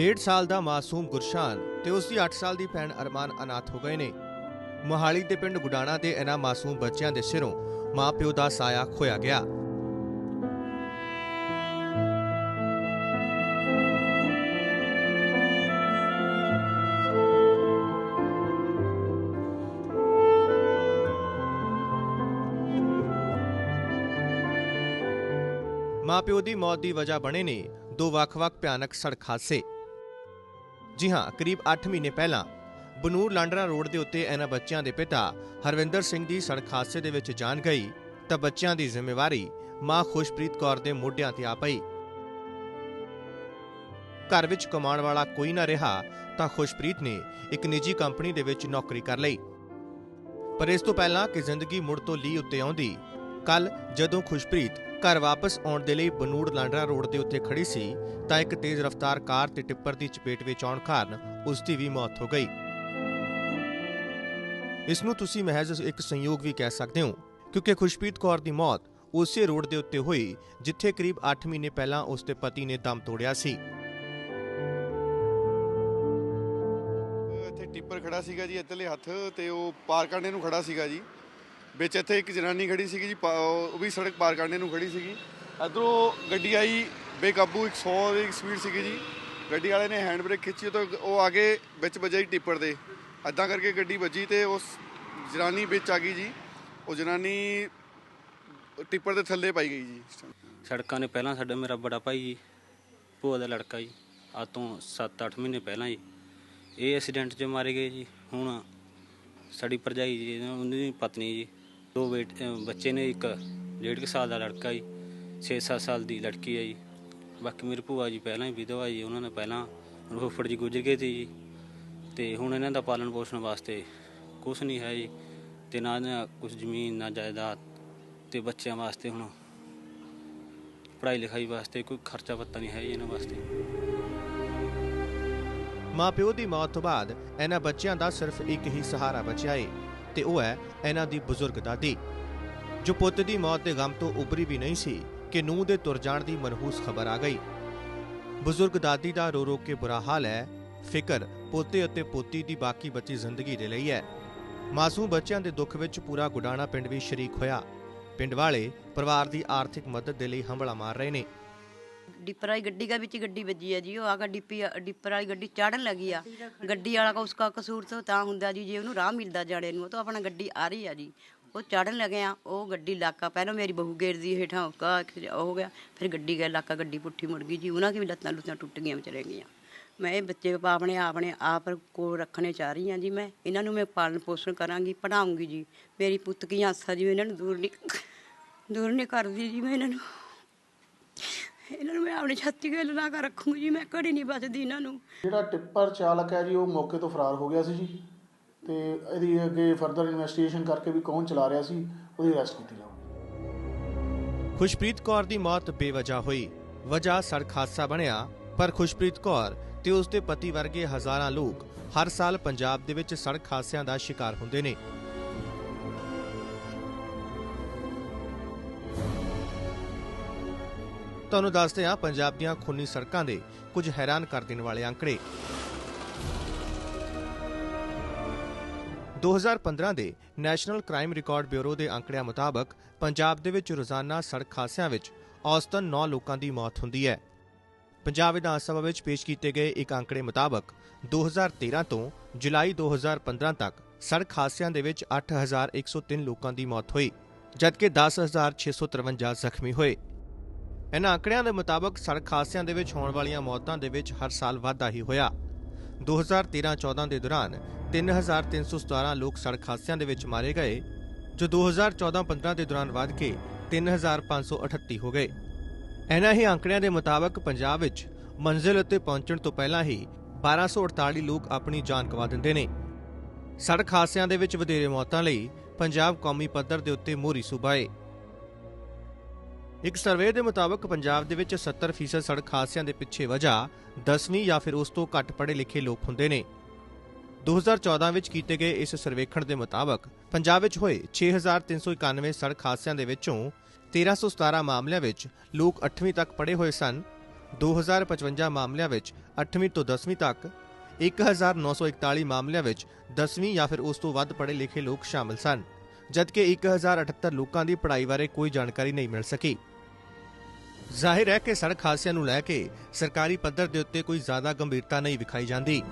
ਡੇਢ ਸਾਲ ਦਾ ਮਾਸੂਮ ਗੁਰਸ਼ਾਨ ਤੇ ਉਸ ਦੀ 8 ਸਾਲ ਦੀ ਭੈਣ ਅਰਮਾਨ ਅਨਾਥ ਹੋ ਗਏ ਨੇ। ਮੋਹਾਲੀ ਦੇ ਪਿੰਡ ਗੁਡਾਣਾ ਦੇ ਇਹਨਾਂ ਮਾਸੂਮ ਬੱਚਿਆਂ ਦੇ ਸਿਰੋਂ ਮਾਪਿਓ ਦਾ ਸਾਇਆ ਖੋਇਆ ਗਿਆ। ਮਾਪਿਓ ਦੀ ਮੌਤ ਦੀ ਵਜ੍ਹਾ ਬਣੇ ਨੇ ਦੋ ਵੱਖ-ਵੱਖ ਭਿਆਨਕ ਸੜਕ ਹਾਦਸੇ। ਜੀ ਹਾਂ, ਕਰੀਬ 8 ਮਹੀਨੇ ਪਹਿਲਾਂ ਬਨੂਰ ਲਾਂਡਰਾ ਰੋਡ ਦੇ ਉੱਤੇ ਇਹਨਾਂ ਬੱਚਿਆਂ ਦੇ ਪਿਤਾ ਹਰਵਿੰਦਰ ਸਿੰਘ ਦੀ ਸੜਕ ਹਾਦਸੇ ਦੇ ਵਿੱਚ ਜਾਨ ਗਈ ਤਾਂ ਬੱਚਿਆਂ ਦੀ ਜ਼ਿੰਮੇਵਾਰੀ ਮਾਂ ਖੁਸ਼ਪ੍ਰੀਤ ਕੌਰ ਦੇ ਮੋਢਿਆਂ ਤੇ ਆ ਪਈ। ਘਰ ਵਿੱਚ ਕਮਾਉਣ ਵਾਲਾ ਕੋਈ ਨਾ ਰਿਹਾ ਤਾਂ ਖੁਸ਼ਪ੍ਰੀਤ ਨੇ ਇੱਕ ਨਿੱਜੀ ਕੰਪਨੀ ਦੇ ਵਿੱਚ ਨੌਕਰੀ ਕਰ ਲਈ। ਪਰ ਇਸ ਤੋਂ ਪਹਿਲਾਂ ਕਿ ਜ਼ਿੰਦਗੀ ਮੁੜ ਤੋਂ ਲੀ ਉੱਤੇ ਆਉਂਦੀ ਕੱਲ ਜਦੋਂ ਖੁਸ਼ਪ੍ਰੀਤ ਘਰ ਵਾਪਸ ਆਉਣ ਦੇ ਲਈ ਬਨੂੜ ਲਾਂਡਰਾ ਰੋਡ ਦੇ ਉੱਤੇ ਖੜੀ ਸੀ, ਤਾਂ ਇੱਕ ਤੇਜ਼ ਰਫ਼ਤਾਰ ਕਾਰ ਤੇ ਟਿੱਪਰ ਦੀ ਚਪੇਟ ਵਿੱਚ ਆਉਣ ਕਾਰਨ ਉਸ ਦੀ ਵੀ ਮੌਤ ਹੋ ਗਈ। ਇਸ ਨੂੰ ਤੁਸੀਂ ਮਹਿਜ਼ ਇੱਕ ਸੰਯੋਗ ਵੀ ਕਹਿ ਸਕਦੇ ਹੋ, ਕਿਉਂਕਿ ਖੁਸ਼ਪ੍ਰੀਤ ਕੌਰ ਦੀ ਮੌਤ ਉਸੇ ਰੋਡ ਦੇ ਉੱਤੇ ਹੋਈ, ਜਿੱਥੇ ਕਰੀਬ 8 ਮਹੀਨੇ ਪਹਿਲਾਂ ਉਸ ਦੇ ਪਤੀ ਨੇ ਦਮ ਤੋੜਿਆ ਸੀ। ਇੱਥੇ ਟਿੱਪਰ ਖੜਾ ਸੀਗਾ ਜੀ, ਇੱਧਰਲੇ ਹੱਥ ਤੇ ਉਹ ਪਾਰ ਕਰਨੇ ਨੂੰ ਖੜਾ ਸੀਗਾ ਜੀ। ਵਿੱਚ ਇੱਥੇ ਇੱਕ ਜਨਾਨੀ ਖੜੀ ਸੀਗੀ ਜੀ, ਪਾ- ਉਹ ਵੀ ਸੜਕ ਪਾਰ ਕਰਨੇ ਨੂੰ ਖੜੀ ਸੀਗੀ। ਇੱਧਰੋਂ ਗੱਡੀ ਆਈ, ਬੇਕਾਬੂ 100 ਦੀ ਸਪੀਡ ਸੀਗੀ ਜੀ। ਗੱਡੀ ਵਾਲੇ ਨੇ ਹੈਂਡ ਬ੍ਰੇਕ ਖਿੱਚੀ ਤਾਂ ਉਹ ਆ ਆਗੇ ਵਿੱਚ ਵੱਜਿਆ ਜੀ ਟਿੱਪਰ ਦੇ। ਐਦਾਂ ਕਰਕੇ ਗੱਡੀ ਵੱਜੀ ਤੇ ਉਸ ਜਨਾਨੀ ਵਿੱਚ ਆ ਗਈ ਜੀ। ਉਹ ਜਨਾਨੀ ਟਿੱਪਰ ਦੇ ਥੱਲੇ ਪਾਈ ਗਈ ਜੀ। ਇਸ time। ਸੜਕਾਂ ਨੇ ਪਹਿਲਾਂ ਸਾਡਾ ਮੇਰਾ ਬੜਾ ਭਾਈ ਜੀ, ਭੂਆ ਦਾ ਲੜਕਾ ਜੀ ਅੱਜ ਤੋਂ 7-8 ਮਹੀਨੇ ਪਹਿਲਾਂ ਜੀ। ਇਹ ਐਕਸੀਡੈਂਟ 'ਚ ਮਾਰੇ ਗਏ ਜੀ, ਹੁਣ ਸਾਡੀ ਭਰਜਾਈ ਜੀ ਉਹਨਾਂ ਦੀ ਪਤਨੀ ਜੀ ਦੋ ਬੇਟੇ ਬੱਚੇ ਨੇ ਇੱਕ ਡੇਢ ਕੁ ਸਾਲ ਦਾ ਲੜਕਾ ਜੀ 6-7 ਸਾਲ ਦੀ ਲੜਕੀ ਹੈ ਜੀ। ਬਾਕੀ ਮੇਰੀ ਭੂਆ ਜੀ ਪਹਿਲਾਂ ਹੀ ਵਿਧਵਾ ਜੀ, ਉਹਨਾਂ ਨੇ ਪਹਿਲਾਂ ਫੁੱਫੜ ਜੀ ਗੁਜ਼ਰ ਗਏ ਸੀ ਜੀ। ਤੇ ਹੁਣ ਇਹਨਾਂ ਦਾ ਪਾਲਣ ਪੋਸ਼ਣ ਵਾਸਤੇ ਕੁਝ ਨਹੀਂ ਹੈ ਜੀ ਤੇ ਨਾ ਕੁਝ ਜ਼ਮੀਨ, ਨਾ ਜਾਇਦਾਦ ਤੇ ਬੱਚਿਆਂ ਵਾਸਤੇ ਹੁਣ ਪੜ੍ਹਾਈ ਲਿਖਾਈ ਵਾਸਤੇ ਕੋਈ ਖਰਚਾ ਪੱਤਾ ਨਹੀਂ ਹੈ ਜੀ ਇਹਨਾਂ ਵਾਸਤੇ। ਮਾਪਿਓ ਦੀ ਮੌਤ ਤੋਂ ਬਾਅਦ ਇਹਨਾਂ ਬੱਚਿਆਂ ਦਾ ਸਿਰਫ ਇੱਕ ਹੀ ਸਹਾਰਾ ਬਚਿਆ ਏ। ਤੇ ਉਹ ਹੈ ਇਹਨਾਂ ਦੀ ਬਜ਼ੁਰਗ ਦਾਦੀ, ਜੋ ਪੁੱਤ ਦੀ ਮੌਤ ਦੇ ਗਮ ਤੋਂ ਉਬਰੀ ਵੀ ਨਹੀਂ ਸੀ ਕਿ ਨੂੰਹ ਦੇ ਤੁਰ ਜਾਣ ਦੀ ਮਨਹੂਸ ਖਬਰ ਆ ਗਈ। ਬਜ਼ੁਰਗ ਦਾਦੀ ਦਾ ਰੋ ਰੋ ਕੇ ਬੁਰਾ ਹਾਲ ਹੈ, ਫਿਕਰ ਪੋਤੇ ਅਤੇ ਪੋਤੀ ਦੀ ਬਾਕੀ ਬਚੀ ਜ਼ਿੰਦਗੀ ਦੇ ਲਈ ਹੈ। ਮਾਸੂਮ ਬੱਚਿਆਂ ਦੇ ਦੁੱਖ ਵਿੱਚ ਪੂਰਾ ਗੁਡਾਣਾ ਪਿੰਡ ਵੀ ਸ਼ਰੀਕ ਹੋਇਆ। ਪਿੰਡ ਵਾਲੇ ਪਰਿਵਾਰ ਦੀ ਆਰਥਿਕ ਮਦਦ ਦੇ ਲਈ ਹੰਬਲਾ ਮਾਰ ਰਹੇ ਨੇ। ਡਿੱਪਰ ਵਾਲੀ ਗੱਡੀ ਦੇ ਵਿੱਚ ਗੱਡੀ ਵੱਜੀ ਆ ਜੀ, ਉਹ ਆ ਕੇ ਡਿੱਪੀ ਡਿਪਰ ਵਾਲੀ ਗੱਡੀ ਚਾੜਨ ਲੱਗੀ ਆ। ਗੱਡੀ ਵਾਲਾ ਕਾ ਉਸਕਾ ਕਸੂਰ ਤੋਂ ਤਾਂ ਹੁੰਦਾ ਜੀ, ਜੇ ਉਹਨੂੰ ਰਾਹ ਮਿਲਦਾ ਜਾਣੇ ਨੂੰ ਤਾਂ ਆਪਣਾ ਗੱਡੀ ਆ ਰਹੀ ਆ ਜੀ। ਉਹ ਚੜਨ ਲੱਗੇ ਆ, ਉਹ ਗੱਡੀ ਲਾਕਾ ਪਹਿਲਾਂ ਮੇਰੀ ਬਹੂ ਗੇਰਦੀ ਹੇਠਾਂ ਉਸਕਾ ਉਹ ਹੋ ਗਿਆ, ਫਿਰ ਗੱਡੀ ਗਿਆ ਲਾਕਾ ਗੱਡੀ ਪੁੱਠੀ ਮੁੜ ਗਈ ਜੀ, ਉਹਨਾਂ ਦੀ ਵੀ ਲੱਤਾਂ ਲੁੱਤਾਂ ਟੁੱਟ ਗਈਆਂ ਚਲੇ ਗਈਆਂ ਮੈਂ ਇਹ ਬੱਚੇ ਆਪਣੇ ਆਪਣੇ ਆਪ ਕੋਲ ਰੱਖਣੇ ਚਾਹ ਰਹੀ ਹਾਂ ਜੀ ਮੈਂ, ਇਹਨਾਂ ਨੂੰ ਮੈਂ ਪਾਲਣ ਪੋਸ਼ਣ ਕਰਾਂਗੀ ਪੜਾਉਂਗੀ ਜੀ। ਮੇਰੀ ਪੁੱਤ ਕੀ ਆਸਾ ਜੀ, ਮੈਂ ਇਹਨਾਂ ਨੂੰ ਦੂਰ ਨਹੀਂ ਦੂਰ ਨਹੀਂ ਕਰਦੀ ਜੀ ਮੈਂ ਇਹਨਾਂ ਨੂੰ। ਇਹਨਾਂ ਨੂੰ ਮੈਂ ਆਪਣੀ ਛਾਤੀ ਗੱਲ ਲਾ ਕੇ ਰੱਖੂੰਗੀ ਜੀ ਮੈਂ ਘੜੀ ਨਹੀਂ ਬਚਦੀ ਇਹਨਾਂ ਨੂੰ। ਜਿਹੜਾ ਟਿੱਪਰ ਚਾਲਕ ਹੈ ਜੀ ਉਹ ਮੌਕੇ ਤੋਂ ਫਰਾਰ ਹੋ ਗਿਆ ਸੀ ਜੀ। ਤੇ ਇਹਦੀ ਅੱਗੇ ਫਰਦਰ ਇਨਵੈਸਟੀਗੇਸ਼ਨ ਕਰਕੇ ਵੀ ਕੌਣ ਚਲਾ ਰਿਹਾ ਸੀ ਉਹਦੀ ਅਰੈਸਟ ਕੀਤੀ ਜਾਊਗੀ। ਖੁਸ਼ਪ੍ਰੀਤ ਕੌਰ ਦੀ ਮੌਤ ਬੇਵਜ੍ਹਾ ਹੋਈ। ਵਜ੍ਹਾ ਸੜਕ ਹਾਦਸਾ ਬਣਿਆ ਪਰ ਖੁਸ਼ਪ੍ਰੀਤ ਕੌਰ ਤੇ ਉਸ ਦੇ ਪਤੀ ਵਰਗੇ ਹਜ਼ਾਰਾਂ ਲੋਕ ਹਰ ਸਾਲ ਪੰਜਾਬ ਦੇ ਵਿੱਚ ਸੜਕ ਹਾਦਸਿਆਂ ਦਾ ਸ਼ਿਕਾਰ ਹੁੰਦੇ ਨੇ। ਤੁਹਾਨੂੰ ਦੱਸਦੇ ਹਾਂ, ਪੰਜਾਬ ਦੀਆਂ ਖੂਨੀ ਸੜਕਾਂ ਦੇ ਕੁਝ ਹੈਰਾਨ ਕਰ ਦੇਣ ਵਾਲੇ ਅੰਕੜੇ। 2015 ਦੇ ਨੈਸ਼ਨਲ ਕ੍ਰਾਈਮ ਰਿਕਾਰਡ ਬਿਊਰੋ ਦੇ ਅੰਕੜਿਆਂ ਮੁਤਾਬਕ ਪੰਜਾਬ ਦੇ ਵਿੱਚ ਰੋਜ਼ਾਨਾ ਸੜਕ ਹਾਦਸਿਆਂ ਵਿੱਚ ਔਸਤਨ 9 ਲੋਕਾਂ ਦੀ ਮੌਤ ਹੁੰਦੀ ਹੈ। ਪੰਜਾਬ ਵਿਧਾਨ ਸਭਾ ਵਿੱਚ ਪੇਸ਼ ਕੀਤੇ ਗਏ ਇੱਕ ਅੰਕੜੇ ਮੁਤਾਬਕ 2013 ਤੋਂ ਜੁਲਾਈ 2015 ਤੱਕ ਸੜਕ ਹਾਦਸਿਆਂ ਦੇ ਵਿੱਚ 8103 ਲੋਕਾਂ ਦੀ ਮੌਤ ਹੋਈ, ਜਦਕਿ 10653 ਜ਼ਖਮੀ ਹੋਏ। ਇਹਨਾਂ ਅੰਕੜਿਆਂ ਦੇ ਮੁਤਾਬਕ ਸੜਕ ਹਾਦਸਿਆਂ ਦੇ ਵਿੱਚ ਹੋਣ ਵਾਲੀਆਂ ਮੌਤਾਂ ਦੇ ਵਿੱਚ ਹਰ ਸਾਲ ਵਾਧਾ ਹੀ ਹੋਇਆ। 2013-14 ਦੇ ਦੌਰਾਨ 3317 ਲੋਕ ਸੜਕ ਹਾਦਸਿਆਂ ਦੇ ਵਿੱਚ ਮਾਰੇ ਗਏ, ਜੋ 2014-15 ਦੇ ਦੌਰਾਨ ਵੱਧ ਕੇ 3538 ਹੋ ਗਏ। ਇਹਨਾਂ ਹੀ ਅੰਕੜਿਆਂ ਦੇ ਮੁਤਾਬਕ ਪੰਜਾਬ ਵਿੱਚ ਮੰਜ਼ਿਲ ਉੱਤੇ ਪਹੁੰਚਣ ਤੋਂ ਪਹਿਲਾਂ ਹੀ 1248 ਲੋਕ ਆਪਣੀ ਜਾਨ ਗਵਾ ਦਿੰਦੇ ਨੇ। ਸੜਕ ਹਾਦਸਿਆਂ ਦੇ ਵਿੱਚ ਵਧੇਰੇ ਮੌਤਾਂ ਲਈ ਪੰਜਾਬ ਕੌਮੀ ਪੱਧਰ ਦੇ ਉੱਤੇ ਮੋਹਰੀ ਸੂਬਾ ਹੈ ਇੱਕ ਸਰਵੇ ਦੇ ਮੁਤਾਬਕ ਪੰਜਾਬ ਦੇ ਵਿੱਚ 70% ਸੜਕ ਹਾਦਸਿਆਂ ਦੇ ਪਿੱਛੇ ਵਜ੍ਹਾ 10ਵੀਂ ਜਾਂ ਫਿਰ ਉਸ ਤੋਂ ਘੱਟ ਪੜ੍ਹੇ ਲਿਖੇ ਲੋਕ ਹੁੰਦੇ ਨੇ। 2014 ਵਿੱਚ ਕੀਤੇ ਗਏ ਇਸ ਸਰਵੇਖਣ ਦੇ ਮੁਤਾਬਕ ਪੰਜਾਬ ਵਿੱਚ ਹੋਏ 6391 ਸੜਕ ਹਾਦਸਿਆਂ ਦੇ ਵਿੱਚੋਂ 1317 ਮਾਮਲਿਆਂ ਵਿੱਚ ਲੋਕ 8ਵੀਂ ਤੱਕ ਪੜ੍ਹੇ ਹੋਏ ਸਨ 2055 ਮਾਮਲਿਆਂ ਵਿੱਚ 8ਵੀਂ ਤੋਂ 10ਵੀਂ ਤੱਕ 1941 ਮਾਮਲਿਆਂ ਵਿੱਚ 10ਵੀਂ ਜਾਂ ਫਿਰ ਉਸ ਤੋਂ ਵੱਧ ਪੜ੍ਹੇ ਲਿਖੇ ਲੋਕ ਸ਼ਾਮਲ ਸਨ, ਜਦਕਿ 1078 ਲੋਕਾਂ ਦੀ ਪੜ੍ਹਾਈ ਬਾਰੇ ਕੋਈ ਜਾਣਕਾਰੀ ਨਹੀਂ ਮਿਲ ਸਕੀ। ਜ਼ਾਹਿਰ ਹੈ ਕਿ ਸੜਕ ਹਾਦਸਿਆਂ ਨੂੰ ਲੈ ਕੇ ਸਰਕਾਰੀ ਪੱਧਰ ਦੇ ਉੱਤੇ ਕੋਈ ਜ਼ਿਆਦਾ ਗੰਭੀਰਤਾ ਨਹੀਂ ਵਿਖਾਈ ਜਾਂਦੀ।